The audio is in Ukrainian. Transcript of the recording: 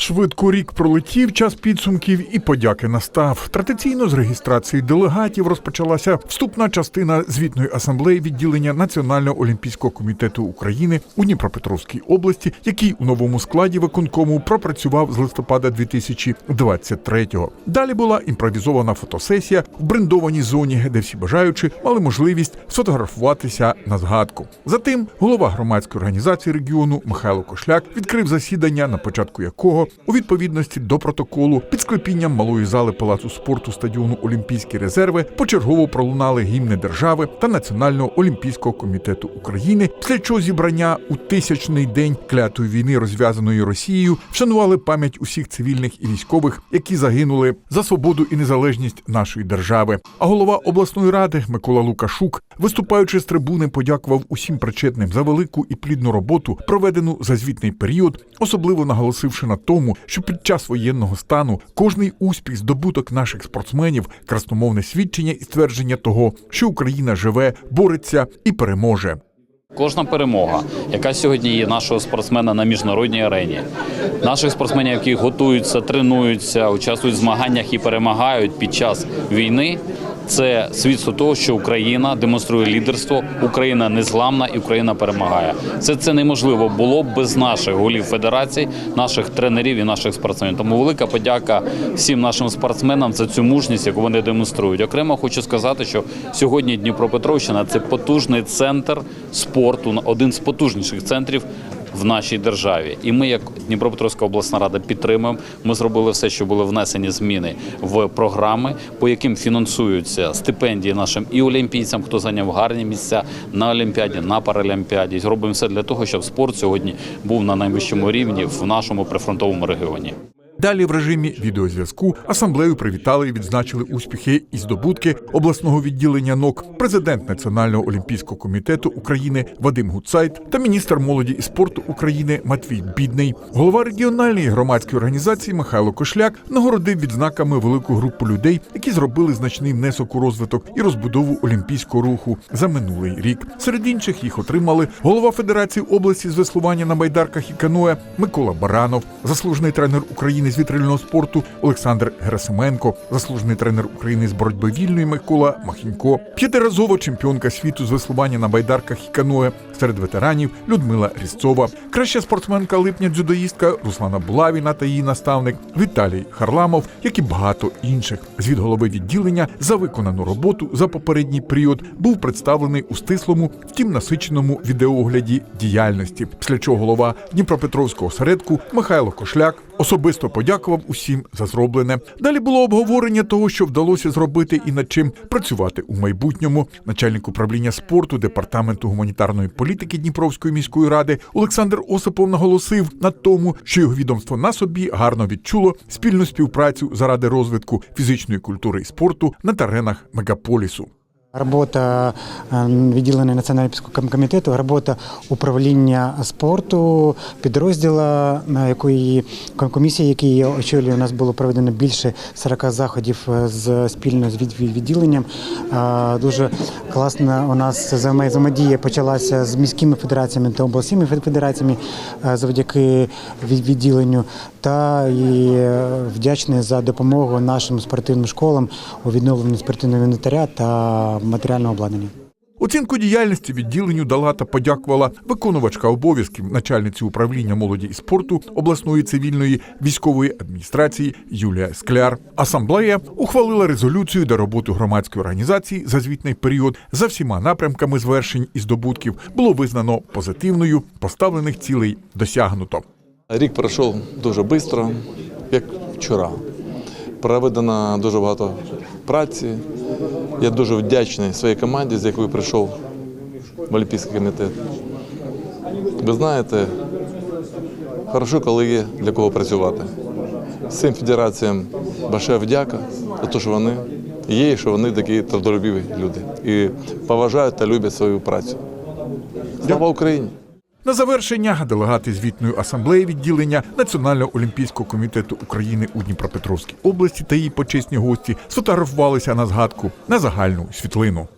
Швидко рік пролетів час підсумків і подяки настав. Традиційно з реєстрації делегатів розпочалася вступна частина звітної асамблеї відділення Національного олімпійського комітету України у Дніпропетровській області, який у новому складі виконкому пропрацював з листопада 2023-го. Далі була імпровізована фотосесія в брендованій зоні, де всі бажаючі мали можливість сфотографуватися на згадку. Затим голова громадської організації регіону Михайло Кошляк відкрив засідання, на початку якого у відповідності до протоколу під склепінням малої зали палацу спорту стадіону Олімпійські резерви почергово пролунали гімни держави та Національного олімпійського комітету України. Після чого зібрання у тисячний день клятої війни, розв'язаної Росією, вшанували пам'ять усіх цивільних і військових, які загинули за свободу і незалежність нашої держави. А голова обласної ради Микола Лукашук, виступаючи з трибуни, подякував усім причетним за велику і плідну роботу, проведену за звітний період, особливо наголосивши на тому, що під час воєнного стану кожний успіх, здобуток наших спортсменів, красномовне свідчення і ствердження того, що Україна живе, бореться і переможе. Кожна перемога, яка сьогодні є нашого спортсмена на міжнародній арені, наших спортсменів, які готуються, тренуються, участвують в змаганнях і перемагають під час війни. Це свідство того, що Україна демонструє лідерство, Україна незламна і Україна перемагає. Це це неможливо було б без наших голів федерацій, наших тренерів і наших спортсменів. Тому велика подяка всім нашим спортсменам за цю мужність, яку вони демонструють. Окремо хочу сказати, що сьогодні Дніпропетровщина це потужний центр спорту, один з потужніших центрів в нашій державі. І ми, як Дніпропетровська обласна рада, підтримуємо. Ми зробили все, що були внесені зміни в програми, по яким фінансуються стипендії нашим і олімпійцям, хто зайняв гарні місця на Олімпіаді, на Паралімпіаді. Робимо все для того, щоб спорт сьогодні був на найвищому рівні в нашому прифронтовому регіоні. Далі в режимі відеозв'язку асамблею привітали і відзначили успіхи і здобутки обласного відділення НОК, президент Національного олімпійського комітету України Вадим Гуцайт та міністр молоді і спорту України Матвій Бідний. Голова регіональної громадської організації Михайло Кошляк нагородив відзнаками велику групу людей, які зробили значний внесок у розвиток і розбудову олімпійського руху за минулий рік. Серед інших їх отримали голова Федерації області з веслування на байдарках і каноe Микола Баранов, заслужений тренер України з вітрильного спорту Олександр Герасименко, заслужений тренер України з боротьби вільної Микола Махінько, п'ятиразова чемпіонка світу з веслування на байдарках і каноe серед ветеранів Людмила Різцова, краща спортсменка липня дзюдоїстка Руслана Булавіна та її наставник Віталій Харламов, як і багато інших. Звіт голови відділення за виконану роботу за попередній період був представлений у стислому, втім насиченому відеоогляді діяльності. Після чого голова Дніпропетровського осередку Михайло Кошляк особисто подякував усім за зроблене. Далі було обговорення того, що вдалося зробити і над чим працювати у майбутньому. Начальник управління спорту департаменту гуманітарної політики Дніпровської міської ради Олександр Осипов наголосив на тому, що його відомство на собі гарно відчуло спільну співпрацю заради розвитку фізичної культури і спорту на теренах мегаполісу. Робота е, відділення Національного олімпійського комітету, робота управління спорту, підрозділа е, якої комісії, які я очолюю, у нас було проведено більше 40 заходів е, з спільно з від- відділенням. Дуже класна у нас взаємо- взаємодія почалася з міськими федераціями та обласними федераціями завдяки від- відділенню. Та і е, вдячний за допомогу нашим спортивним школам у відновленні спортивного інвентаря та матеріального обладнання. Оцінку діяльності відділенню дала та подякувала виконувачка обов'язків начальниці управління молоді і спорту обласної цивільної військової адміністрації Юлія Скляр. Асамблея ухвалила резолюцію до роботи громадської організації за звітний період за всіма напрямками звершень і здобутків було визнано позитивною, поставлених цілей досягнуто. Рік пройшов дуже швидко, як вчора. Проведено дуже багато праці. Я дуже вдячний своїй команді, з якою прийшов в Олімпійський комітет. Ви знаєте, хорошо, коли є для кого працювати. Всім федераціям большая вдяка за те, що вони є, і що вони такі трудолюбиві люди. І поважають та люблять свою працю. Слава Україні! На завершення делегати звітної асамблеї відділення Національного олімпійського комітету України у Дніпропетровській області та її почесні гості сфотографувалися на згадку на загальну світлину.